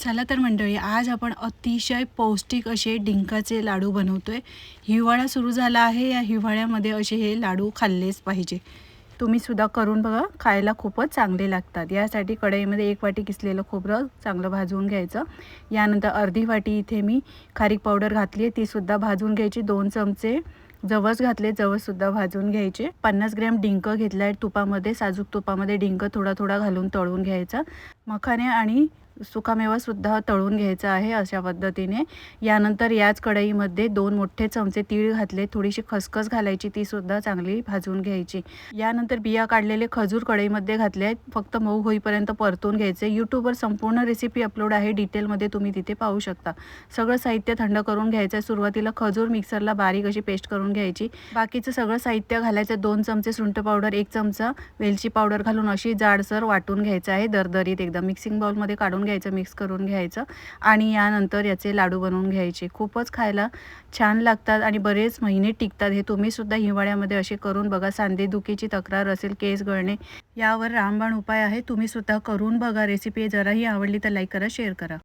चला तर मंडळी आज आपण अतिशय पौष्टिक असे डिंकाचे लाडू बनवतोय. हिवाळा सुरू झाला आहे या हिवाळ्यामध्ये असे हे लाडू खाल्लेच पाहिजे. तुम्ही सुद्धा करून बघा खायला खूपच चांगले लागतात. यासाठी कढईमध्ये एक वाटी किसलेलं खोबरं चांगलं भाजून घ्यायचं. यानंतर अर्धी वाटी इथे मी खारीक पावडर घातली आहे तीसुद्धा भाजून घ्यायची. दोन चमचे जवस घातले जवससुद्धा भाजून घ्यायचे. पन्नास ग्रॅम डिंक घेतला आहे तुपामध्ये साजूक तुपामध्ये डिंक थोडा थोडा घालून तळून घ्यायचा. मखाने आणि सुकामेवासुद्धा तळून घ्यायचा आहे अशा पद्धतीने. यानंतर याच कढईमध्ये दोन मोठे चमचे तीळ घातले. थोडीशी खसखस घालायची तीसुद्धा चांगली भाजून घ्यायची. यानंतर बिया काढलेले खजूर कढईमध्ये घातले आहेत. फक्त मऊ होईपर्यंत परतून घ्यायचे. यूट्यूबवर संपूर्ण रेसिपी अपलोड आहे. डिटेलमध्ये तुम्ही तिथे पाहू शकता. सगळं साहित्य थंड करून घ्यायचं आहे सुरुवातीला खजूर मिक्सरला बारीक अशी पेस्ट करून घ्यायची. बाकीचं सगळं साहित्य घालायचं. दोन चमचे सुंठ पावडर एक चमचा वेलची पावडर घालून अशी जाडसर वाटून घ्यायचं आहे. दरदरीत एकदम मिक्सिंग बाउलमध्ये काढून घ्यायचं मिक्स करून घ्यायचं आणि यानंतर याचे लाडू बनवून घ्यायचे. खूपच खायला छान लागतात आणि बरेच महिने टिकतात. हे तुम्हीसुद्धा हिवाळ्यामध्ये असे करून बघा. सांधेदुखीची तक्रार असेल केस गळणे यावर रामबाण उपाय आहे. तुम्हीसुद्धा करून बघा. रेसिपी जराही आवडली तर लाईक करा शेअर करा.